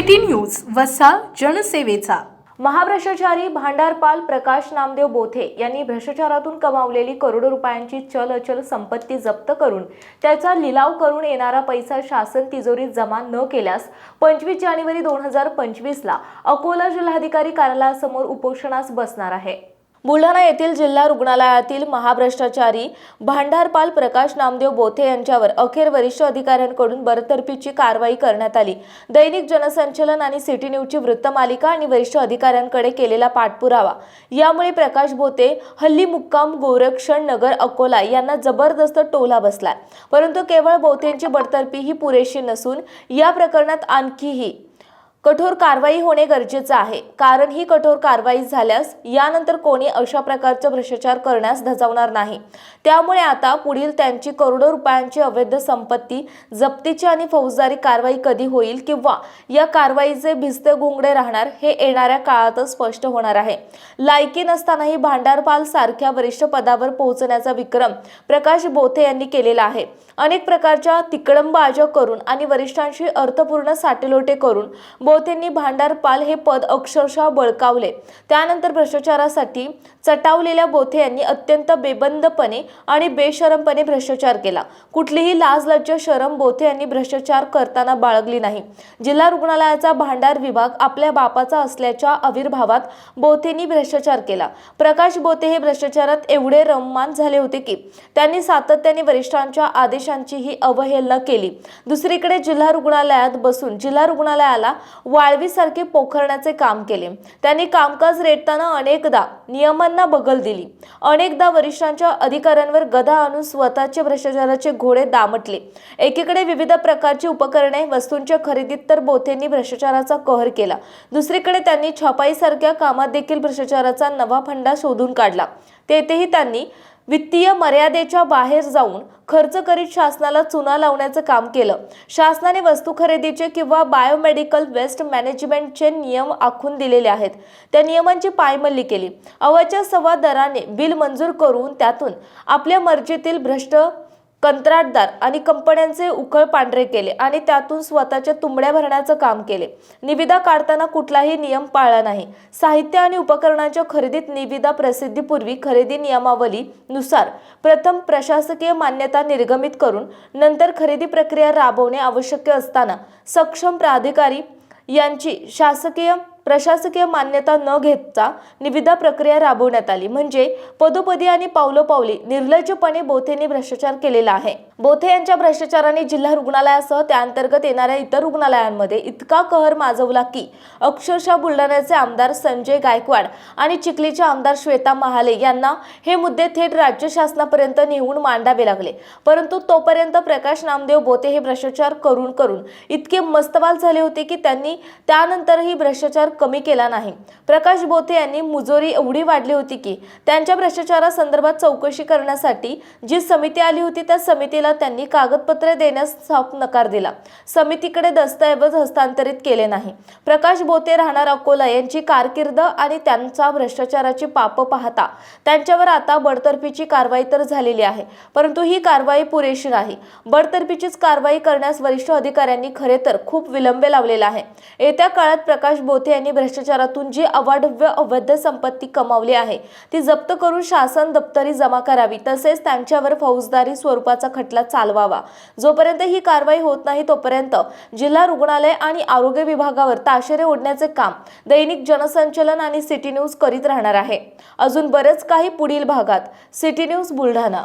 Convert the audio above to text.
City news वसा जनसेवेचा. महाभ्रष्टाचारी भांडारपाल प्रकाश नामदेव बोथे यांनी भ्रष्टाचारातून कमावलेली करोडो रुपयांची चल अचल संपत्ती जप्त करून त्याचा लिलाव करून येणारा पैसा शासन तिजोरीत जमा न केल्यास पंचवीस जानेवारी दोन हजार पंचवीसला अकोला जिल्हाधिकारी कार्यालयासमोर उपोषणास बसणार आहे. बुलढाणा येथील जिल्हा रुग्णालयातील महाभ्रष्टाचारी भांडारपाल प्रकाश नामदेव बोथे यांच्यावर अखेर वरिष्ठ अधिकाऱ्यांकडून बडतर्फीची कारवाई करण्यात आली. दैनिक जनसंचलन आणि सिटी न्यूजची वृत्तमालिका आणि वरिष्ठ अधिकाऱ्यांकडे केलेला पाठपुरावा. यामुळे प्रकाश बोते हल्ली मुक्काम गोरक्षण नगर अकोला यांना जबरदस्त टोला बसला परंतु केवळ बोथेंची बडतर्फी ही पुरेशी नसून या प्रकरणात आणखीही कठोर कारवाई होणे गरजेचं आहे. कारण ही कठोर कारवाई झाल्यास यानंतर कोणी अशा प्रकारचा भ्रष्टाचार करण्यास धजावणार नाही. त्यामुळे आता पुढील त्यांची करोडो रुपयांची अवैध संपत्ती जप्तीची आणि फौजदारी कारवाई कधी होईल किंवा या कारवाईचे भिस्ते गुंगडे राहणार हे येणाऱ्या काळातच स्पष्ट होणार आहे. लायकी नसतानाही भांडारपाल सारख्या वरिष्ठ पदावर पोहोचण्याचा विक्रम प्रकाश बोथे यांनी केलेला आहे. अनेक प्रकारच्या तिकडंबाजा करून आणि वरिष्ठांशी अर्थपूर्ण साटेलोटे करून बोथेंनी भांडारपाल हे पद अक्षरशः बळकावले. त्यानंतर भ्रष्टाचारासाठी चटावलेल्या बोथे यांनी अत्यंत बेबंदपणे आणि बेशरमपणे भ्रष्टाचार केला. कुठलीही लाज लज्ज शरम बोथे यांनी भ्रष्टाचार करताना बाळगली नाही. जिल्हा रुग्णालयाचा भांडार विभाग आपल्या बापाचा असल्याच्या आविर्भावात बोथेंनी भ्रष्टाचार केला. प्रकाश बोते हे भ्रष्टाचारात एवढे रममान झाले होते की त्यांनी सातत्याने वरिष्ठांच्या आदेशांचीही अवहेलना केली. दुसरीकडे जिल्हा रुग्णालयात बसून जिल्हा रुग्णालयाला वाळवीसारखे पोखरण्याचे काम केले. त्यांनी कामकाज रेटताना अनेकदा नियमांना बगल दिली. अनेकदा वरिष्ठांच्या अधिकाऱ्यांवर गदा आणून स्वतःचे भ्रष्टाचाराचे घोडे दामटले. एकीकडे विविध प्रकारची उपकरणे वस्तूंच्या खरेदीत तर बोथेंनी भ्रष्टाचाराचा कहर केला. दुसरीकडे त्यांनी छपाईसारख्या कामात देखील भ्रष्टाचाराचा नवा फंडा शोधून काढला. तेथेही त्यांनी वित्तीय मर्यादेच्या बाहेर जाऊन खर्च करीत शासनाला चुना लावण्याचं काम केलं. शासनाने वस्तू खरेदीचे किंवा बायोमेडिकल वेस्ट मॅनेजमेंटचे नियम आखून दिलेले आहेत. त्या नियमांची पायमल्ली केली. अवाच्या सव्वा दराने बिल मंजूर करून त्यातून आपल्या मर्जीतील भ्रष्ट कंत्राटदार आणि कंपन्यांचे उकळ पांढरे केले आणि त्यातून स्वतःच्या तुंबड्या भरण्याचं काम केले. निविदा काढताना कुठलाही नियम पाळला नाही. साहित्य आणि उपकरणांच्या खरेदीत निविदा प्रसिद्धीपूर्वी खरेदी नियमावलीनुसार प्रथम प्रशासकीय मान्यता निर्गमित करून नंतर खरेदी प्रक्रिया राबवणे आवश्यक असताना सक्षम प्राधिकारी यांची शासकीय प्रशासकीय मान्यता न घेता निविदा प्रक्रिया राबवण्यात आली. म्हणजे पदोपदी आणि पावलोपावली निर्लज्जपणे बोथेंनी भ्रष्टाचार केलेला आहे. बोथे यांच्या भ्रष्टाचाराने जिल्हा रुग्णालयासह त्याअंतर्गत येणाऱ्या इतर रुग्णालयांमध्ये इतका कहर माजवला की अक्षरशः बुलढाण्याचे आमदार संजय गायकवाड आणि चिखलीचे आमदार श्वेता महाले यांना हे मुद्दे थेट राज्य शासनापर्यंत नेऊन मांडावे लागले. परंतु तोपर्यंत प्रकाश नामदेव बोते हे भ्रष्टाचार करून करून इतके मस्तवाल झाले होते की त्यांनी त्यानंतरही भ्रष्टाचार कमी केला नाही. प्रकाश बोथे यांनी मुजोरी एवढी वाढली होती की त्यांच्या भ्रष्टाचारासंदर्भात चौकशी करण्यासाठी जी समिती आली होती त्या समितीला त्यांनी कागदपत्रे देण्यास साफ नकार दिला. समितीकडे दस्तऐवज हस्तांतरित केले नाही. प्रकाश बोते राहणार अकोला यांची कारकीर्द आणि त्यांचा भ्रष्टाचाराची पाप पाहता. त्यांच्यावर आता बडतर्फीची कारवाई तर झालेली आहे परंतु ही कारवाई पुरेशी नाही. बडतर्फीचीच कारवाई करण्यास वरिष्ठ अधिकाऱ्यांनी खरे तर खूप विलंब लावलेला आहे. येत्या काळात प्रकाश बोथे यांनी भ्रष्टाचारातून जी अवाढव्य अवैध संपत्ती कमावली आहे ती जप्त करून शासन दप्तरी जमा करावी तसेच त्यांच्यावर फौजदारी स्वरूपाचा खटला चालवावा. जोपर्यंत ही कारवाई होत नाही तोपर्यंत जिल्हा रुग्णालय आणि आरोग्य विभागावर ताशेरे ओढण्याचे काम दैनिक जनसंचलन आणि सिटी न्यूज करीत राहणार आहे. अजून बरेच काही पुढील भागात. City news Buldhana.